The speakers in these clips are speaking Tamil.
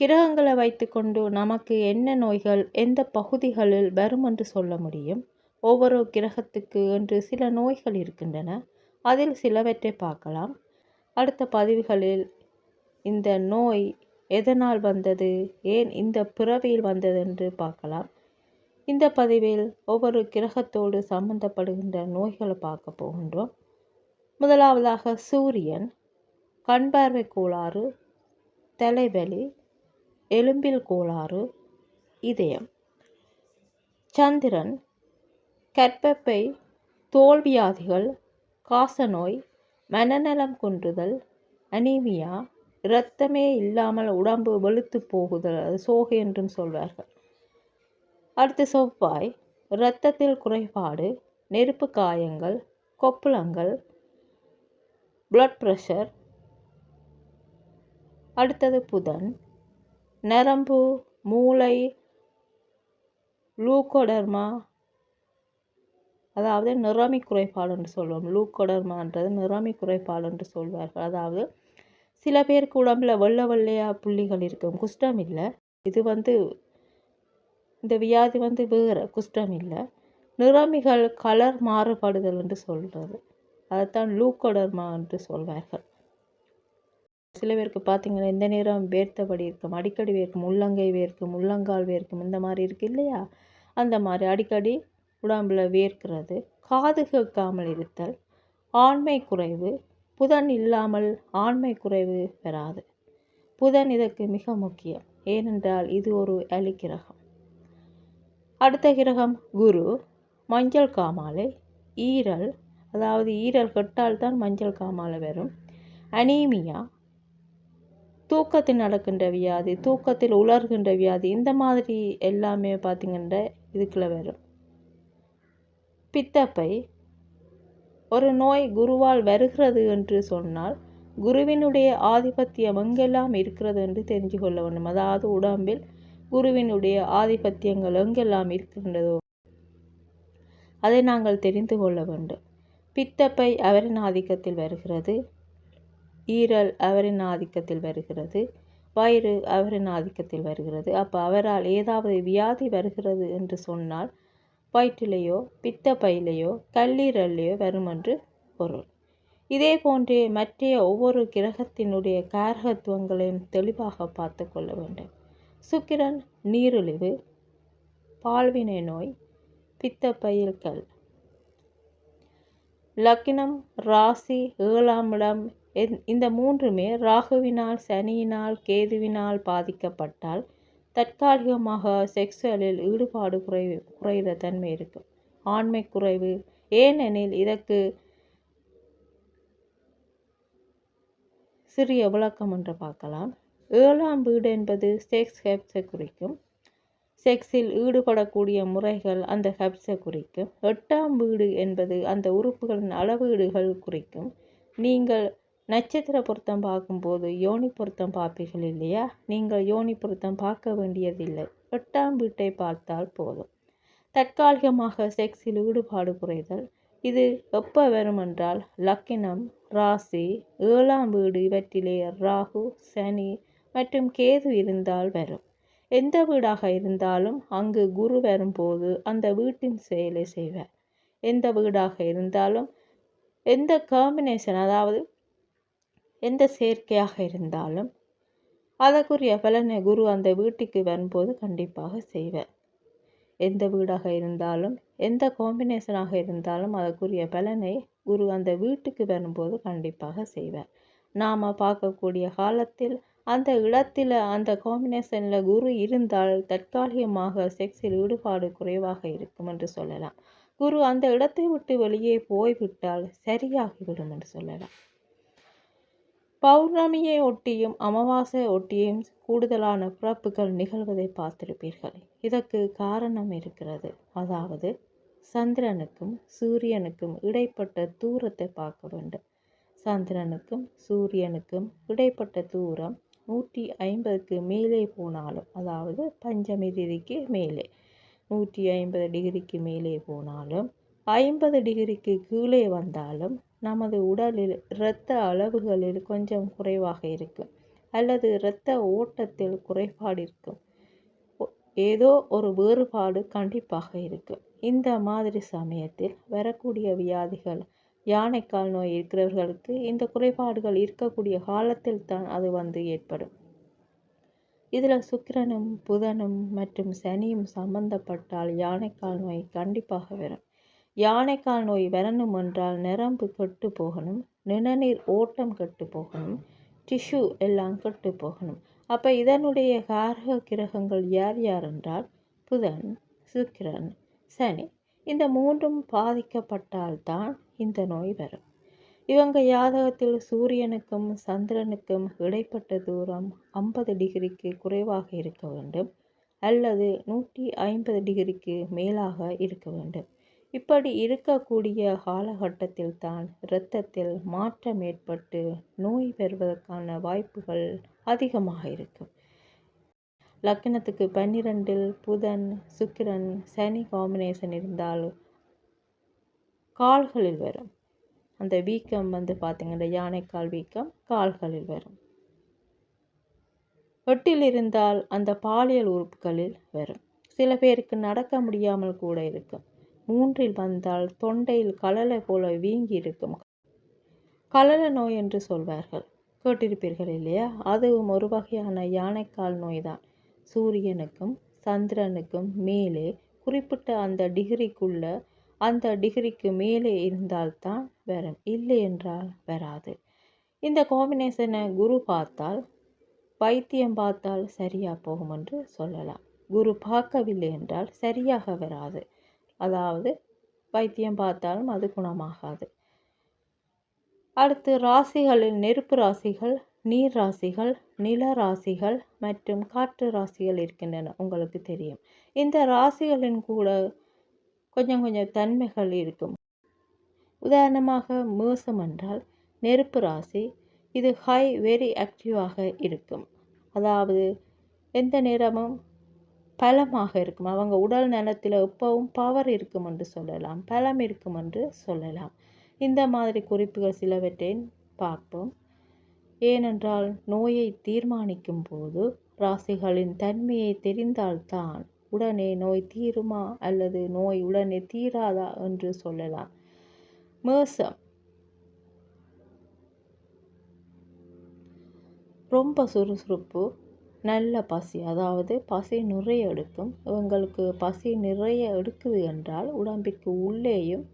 கிரகங்களை வைத்துக்கொண்டு நமக்கு என்ன நோய்கள் எந்த பகுதிகளில் வரும் என்று சொல்ல முடியும்? ஒவ்வொரு கிரகத்துக்கு என்று சில நோய்கள் இருக்கின்றன. அதில் சிலவற்றை பார்க்கலாம். அடுத்த பதிவுகளில் இந்த நோய் எதனால் வந்தது? ஏன் இந்த பிறவியில் வந்தது என்று பார்க்கலாம். இந்த பதிவில் ஒவ்வொரு கிரகத்தோடு சம்பந்தப்படுகின்ற நோய்களை பார்க்க போகின்றோம். முதலாவதாக சூரியன் கண் பார்வை கோளாறு தலைவலி எலும்பில் கோளாறு இதயம். சந்திரன் கற்பப்பை தோல்வியாதிகள் காசநோய் மனநலம் குன்றுதல் அனீமியா இரத்தமே இல்லாமல் உடம்பு வெளுத்து போகுதல் அது சோகை என்றும் சொல்வார்கள். அடுத்து செவ்வாய் இரத்தத்தில் குறைபாடு நெருப்பு காயங்கள் கொப்புளங்கள் பிளட் ப்ரெஷர் அடுத்தது புதன் நரம்பு மூளை லூக்கோடெர்மா அதாவது நிறமி குறைபாடு என்று சொல்லுவோம். லூக்கோடர்மான்றது நிறமி குறைபாடு என்று சொல்வார்கள். அதாவது சில பேருக்கு உடம்புல வெள்ளை வெள்ளையாக புள்ளிகள் இருக்கும். குஷ்டம் இல்லை. இது வந்து இந்த வியாதி வந்து வேறு. குஷ்டம் இல்லை. நிறமிகள் கலர் மாறுபடுதல் என்று சொல்கிறது அதைத்தான் லூக்கோடர்மா என்று சொல்வார்கள். சில பேருக்கு பார்த்தீங்கன்னா இந்த நேரம் வேர்த்தபடி இருக்கும் அடிக்கடி வேர்க்கும் உள்ளங்கை வேர்க்கும் உள்ளங்கால் வேர்க்கும் இந்த மாதிரி இருக்குது இல்லையா? அந்த மாதிரி அடிக்கடி உடம்பில் வேர்க்கிறது காது கேட்காமல் இருத்தல் ஆண்மை குறைவு புதன் இல்லாமல் ஆண்மை குறைவு பெறாது புதன் இதற்கு மிக முக்கியம் ஏனென்றால் இது ஒரு அலி கிரகம். அடுத்த கிரகம் குரு மஞ்சள் காமாலை ஈரல் அதாவது ஈரல் கெட்டால் தான் மஞ்சள் காமாலை வரும். அனீமியா தூக்கத்தில் நடக்கின்ற வியாதி தூக்கத்தில் உலர்கின்ற வியாதி இந்த மாதிரி எல்லாமே பார்த்திங்கன்னா இதுக்குள்ளே வரும். பித்தப்பை ஒரு நோய் குருவால் வருகிறது என்று சொன்னால் குருவினுடைய ஆதிபத்தியம் எங்கெல்லாம் இருக்கிறது என்று தெரிஞ்சு கொள்ள வேண்டும். அதாவது உடம்பில் குருவினுடைய ஆதிபத்தியங்கள் எங்கெல்லாம் இருக்கின்றதோ அதை நாங்கள் தெரிந்து கொள்ள வேண்டும். பித்தப்பை அவரின் ஆதிக்கத்தில் வருகிறது. ஈரல் அவரின் ஆதிக்கத்தில் வருகிறது. வயிறு அவரின் ஆதிக்கத்தில் வருகிறது. அப்போ அவரால் ஏதாவது வியாதி வருகிறது என்று சொன்னால் வயிற்றிலேயோ பித்த பையிலையோ கல்லீரல்லையோ வரும் என்று பொருள். இதே போன்றே மற்ற ஒவ்வொரு கிரகத்தினுடைய காரகத்துவங்களையும் தெளிவாக பார்த்து கொள்ள வேண்டும். சுக்கிரன் நீரிழிவு பால்வினை நோய் பித்தப்பையில் கல். லக்கினம் ராசி ஏழாம் இடம் இந்த மூன்றுமே ராகுவினால் சனியினால் கேதுவினால் பாதிக்கப்பட்டால் தற்காலிகமாக செக்ஸுவலில் ஈடுபாடு குறை குறைகிற தன்மை இருக்கும் ஆண்மை குறைவு. ஏனெனில் இதற்கு சிறிய விளக்கம் என்று பார்க்கலாம். ஏழாம் வீடு என்பது செக்ஸ் ஹெப்ஸை குறிக்கும். செக்ஸில் ஈடுபடக்கூடிய முறைகள் அந்த ஹெப்ஸை குறிக்கும். எட்டாம் வீடு என்பது அந்த உறுப்புகளின் அளவீடுகள் குறிக்கும். நீங்கள் நட்சத்திர பொருத்தம் பார்க்கும்போது யோனி பொருத்தம் பார்ப்பீர்கள் இல்லையா? நீங்கள் யோனி பொருத்தம் பார்க்க வேண்டியதில்லை. எட்டாம் வீட்டை பார்த்தால் போதும். தற்காலிகமாக செக்ஸில் ஈடுபாடு குறைதல். இது எப்போ வரும் என்றால் லக்கினம் ராசி ஏழாம் வீடு இவற்றிலே ராகு சனி மற்றும் கேது இருந்தால் வரும். எந்த வீடாக இருந்தாலும் அங்கு குரு வரும்போது அந்த வீட்டின் செயலை செய்வார். எந்த வீடாக இருந்தாலும் எந்த காம்பினேஷன் அதாவது எந்த சேர்க்கையாக இருந்தாலும் அதற்குரிய பலனை குரு அந்த வீட்டுக்கு வரும்போது கண்டிப்பாக செய்வார். எந்த வீடாக இருந்தாலும் எந்த காம்பினேஷனாக இருந்தாலும் அதற்குரிய பலனை குரு அந்த வீட்டுக்கு வரும்போது கண்டிப்பாக செய்வார். நாம் பார்க்கக்கூடிய காலத்தில் அந்த இடத்தில் அந்த காம்பினேஷனில் குரு இருந்தால் தற்காலிகமாக செக்ஸில் ஈடுபாடு குறைவாக இருக்கும் என்று சொல்லலாம். குரு அந்த இடத்தை விட்டு வெளியே போய்விட்டால் சரியாகிவிடும் என்று சொல்லலாம். பௌர்ணமியை ஒட்டியும் அமாவாசை ஒட்டியும் கூடுதலான பிறப்புகள் நிகழ்வதை பார்த்திருப்பீர்கள். இதற்கு காரணம் இருக்கிறது. அதாவது சந்திரனுக்கும் சூரியனுக்கும் இடைப்பட்ட தூரத்தை பார்க்க வேண்டும். சந்திரனுக்கும் சூரியனுக்கும் இடைப்பட்ட தூரம் நூற்றி ஐம்பதுக்கு மேலே போனாலும் அதாவது பஞ்சமி திதிக்கு மேலே நூற்றி ஐம்பது டிகிரிக்கு மேலே போனாலும் ஐம்பது டிகிரிக்கு கீழே வந்தாலும் நமது உடலில் இரத்த அளவுகளில் கொஞ்சம் குறைவாக இருக்கும் அல்லது இரத்த ஓட்டத்தில் குறைபாடு இருக்கும். ஏதோ ஒரு வேறுபாடு கண்டிப்பாக இருக்கும். இந்த மாதிரி சமயத்தில் வரக்கூடிய வியாதிகள் யானைக்கால் நோய் இருக்கிறவர்களுக்கு இந்த குறைபாடுகள் இருக்கக்கூடிய காலத்தில் தான் அது வந்து ஏற்படும். இதில் சுக்கிரனும் புதனும் மற்றும் சனியும் சம்பந்தப்பட்டால் யானைக்கால் நோய் கண்டிப்பாக வரும். யானைக்கால் நோய் வரணும் என்றால் நரம்பு கெட்டு போகணும் நிணநீர் ஓட்டம் கெட்டு போகணும் டிஷ்யூ எல்லாம் கெட்டு போகணும். அப்போ இதனுடைய காரக கிரகங்கள் யார் யார் என்றால் புதன் சுக்கிரன் சனி. இந்த மூன்றும் பாதிக்கப்பட்டால்தான் இந்த நோய் வரும். இவங்க யாதகத்தில் சூரியனுக்கும் சந்திரனுக்கும் இடைப்பட்ட தூரம் ஐம்பது டிகிரிக்கு குறைவாக இருக்க வேண்டும் அல்லது நூற்றி ஐம்பது டிகிரிக்கு மேலாக இருக்க வேண்டும். இப்படி இருக்கக்கூடிய காலகட்டத்தில்தான் இரத்தத்தில் மாற்றம் ஏற்பட்டு நோய் பெறுவதற்கான வாய்ப்புகள் அதிகமாக இருக்கும் லக்னத்துக்கு பன்னிரெண்டில் புதன் சுக்கிரன் சனி காம்பினேஷன் இருந்தால் கால்களில் வரும். அந்த வீக்கம் வந்து பார்த்திங்கன்னா யானைக்கால் வீக்கம் கால்களில் வரும். வெட்டில் இருந்தால் அந்த பாலியல் உறுப்புகளில் வரும். சில பேருக்கு நடக்க முடியாமல் கூட இருக்கும். மூன்றில் வந்தால் தொண்டையில் கலலை போல வீங்கி இருக்கும் கலல நோய் என்று சொல்வார்கள். கேட்டிருப்பீர்கள் இல்லையா அதுவும் ஒரு வகையான யானைக்கால் நோய்தான். சூரியனுக்கும் சந்திரனுக்கும் மேலே குறிப்பிட்ட அந்த டிகிரிக்குள்ள அந்த டிகிரிக்கு மேலே இருந்தால்தான் வரும். இல்லை என்றால் வராது. இந்த காம்பினேஷனை குரு பார்த்தால் வைத்தியம் பார்த்தால் சரியாக போகும் என்று சொல்லலாம். குரு பார்க்கவில்லை என்றால் சரியாக வராது. அதாவது வைத்தியம் பார்த்தாலும் அது குணமாகாது. அடுத்து ராசிகளில் நெருப்பு ராசிகள் நீர் ராசிகள் நில ராசிகள் மற்றும் காற்று ராசிகள் இருக்கின்றன. உங்களுக்கு தெரியும். இந்த ராசிகளின் கூட கொஞ்சம் கொஞ்சம் தன்மைகள் இருக்கும். உதாரணமாக மேசம் என்றால் நெருப்பு ராசி இது ஹை வெரி ஆக்டிவாக இருக்கும். அதாவது எந்த நேரமும் பலமாக இருக்கும். அவங்க உடல் நலத்தில் எப்பவும் பவர் இருக்கும் என்று சொல்லலாம். பலம் இருக்கும் என்று சொல்லலாம். இந்த மாதிரி குறிப்புகள் சிலவற்றை பார்ப்போம். ஏனென்றால் நோயை தீர்மானிக்கும் போது ராசிகளின் தன்மையை தெரிந்தால்தான் உடனே நோய் தீருமா அல்லது நோய் உடனே தீராதா என்று சொல்லலாம். மேசம். ரொம்ப சுறுசுறுப்பு. நல்ல பசி. அதாவது பசி நிறைய எடுக்கும். உங்களுக்கு பசி நிறைய எடுக்குது என்றால் உடம்பிற்கு உள்ளேயும்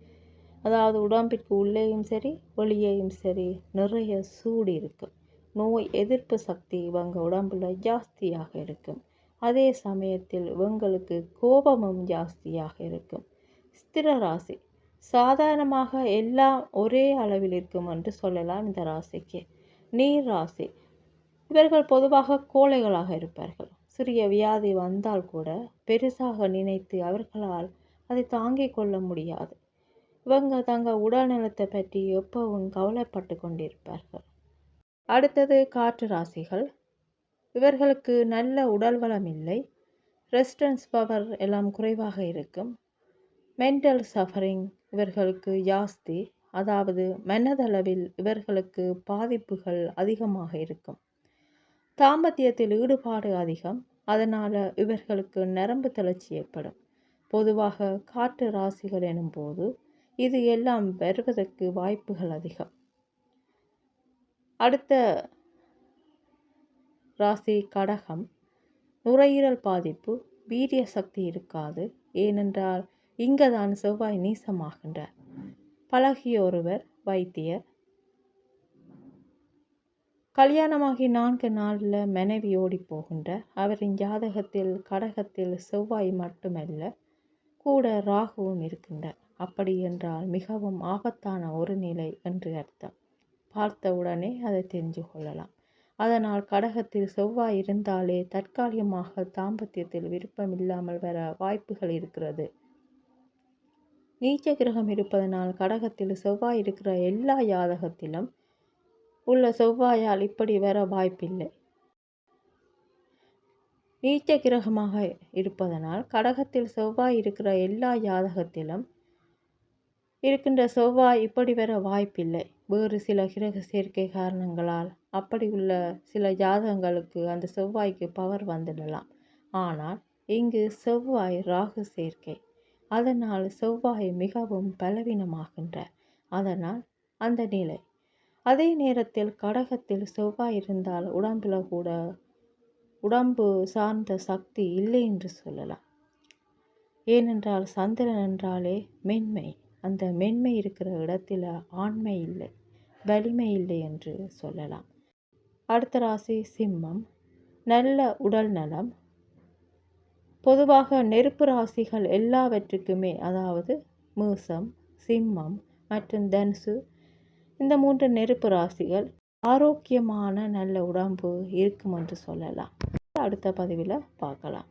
அதாவது உடம்பிற்கு உள்ளேயும் சரி வெளியேயும் சரி நிறைய சூடு இருக்கும். நோய் எதிர்ப்பு சக்தி இவங்க உடம்புல ஜாஸ்தியாக இருக்கும். அதே சமயத்தில் இவங்களுக்கு கோபமும் ஜாஸ்தியாக இருக்கும். ஸ்திர ராசி. சாதாரணமாக எல்லாம் ஒரே அளவில் இருக்கும் என்று சொல்லலாம் இந்த ராசிக்கு. நீர் ராசி. இவர்கள் பொதுவாக கோழைகளாக இருப்பார்கள். சிறிய வியாதி வந்தால் கூட பெருசாக நினைத்து அவர்களால் அதை தாங்கிக் கொள்ள முடியாது. இவங்க தங்கள் உடல்நலத்தை பற்றி எப்பவும் கவலைப்பட்டு கொண்டிருப்பார்கள். அடுத்தது காற்று ராசிகள். இவர்களுக்கு நல்ல உடல் வளம் இல்லை. ரெஸ்டன்ஸ் பவர் எல்லாம் குறைவாக இருக்கும். மென்டல் சஃபரிங் இவர்களுக்கு ஜாஸ்தி. அதாவது மனதளவில் இவர்களுக்கு பாதிப்புகள் அதிகமாக இருக்கும். தாம்பத்தியத்தில் ஈடுபாடு அதிகம் அதனால் இவர்களுக்கு நரம்பு தளர்ச்சி ஏற்படும். பொதுவாக காற்று ராசிகள் எனும்போது இது எல்லாம் வருவதற்கு வாய்ப்புகள் அதிகம். அடுத்த ராசி கடகம் நுரையீரல் பாதிப்பு வீரிய சக்தி இருக்காது ஏனென்றால் இங்கதான் செவ்வாய் நீசமாகின்றார். பழகிய ஒருவர் வைத்தியர் கல்யாணமாகி நான்கு நாளில் மனைவி ஓடி போகின்ற அவரின் ஜாதகத்தில் கடகத்தில் செவ்வாய் மட்டுமல்ல கூட ராகுவும் இருக்கின்றார் அப்படி என்றால் மிகவும் ஆபத்தான ஒரு நிலை என்று அர்த்தம். பார்த்தவுடனே அதை தெரிஞ்சு கொள்ளலாம். அதனால் கடகத்தில் செவ்வாய் இருந்தாலே தற்காலிகமாக தாம்பத்தியத்தில் விருப்பம் இல்லாமல் வர வாய்ப்புகள் இருக்கிறது. நீச்ச கிரகம் இருப்பதனால் கடகத்தில் செவ்வாய் இருக்கிற எல்லா யாதகத்திலும் உள்ள செவ்வாயால் இப்படி வர வாய்ப்பில்லை. நீச்ச கிரகமாக இருப்பதனால் கடகத்தில் செவ்வாய் இருக்கிற எல்லா ஜாதகத்திலும் இருக்கின்ற செவ்வாய் இப்படி வர வாய்ப்பில்லை. வேறு சில கிரக சேர்க்கை காரணங்களால் அப்படி உள்ள சில ஜாதகங்களுக்கு அந்த செவ்வாய்க்கு பவர் வந்துடலாம். ஆனால் இங்கு செவ்வாய் ராகு சேர்க்கை. அதனால் செவ்வாய் மிகவும் பலவீனமாகின்ற. அதனால் அந்த நிலை அதே நேரத்தில் கடகத்தில் செவ்வாய் இருந்தால் உடம்பில் கூட உடம்பு சார்ந்த சக்தி இல்லை என்று சொல்லலாம். ஏனென்றால் சந்திரன் என்றாலே மென்மை. அந்த மென்மை இருக்கிற இடத்துல ஆண்மை இல்லை வலிமை இல்லை என்று சொல்லலாம். அடுத்த ராசி சிம்மம். நல்ல உடல் நலம். பொதுவாக நெருப்பு ராசிகள் எல்லாவற்றுக்குமே அதாவது மூசம் சிம்மம் மற்றும் தனுசு இந்த மூன்று நெருப்பு ராசிகள் ஆரோக்கியமான நல்ல உடம்பு இருக்கும் என்று சொல்லலாம். அடுத்த பதிவில் பார்க்கலாம்.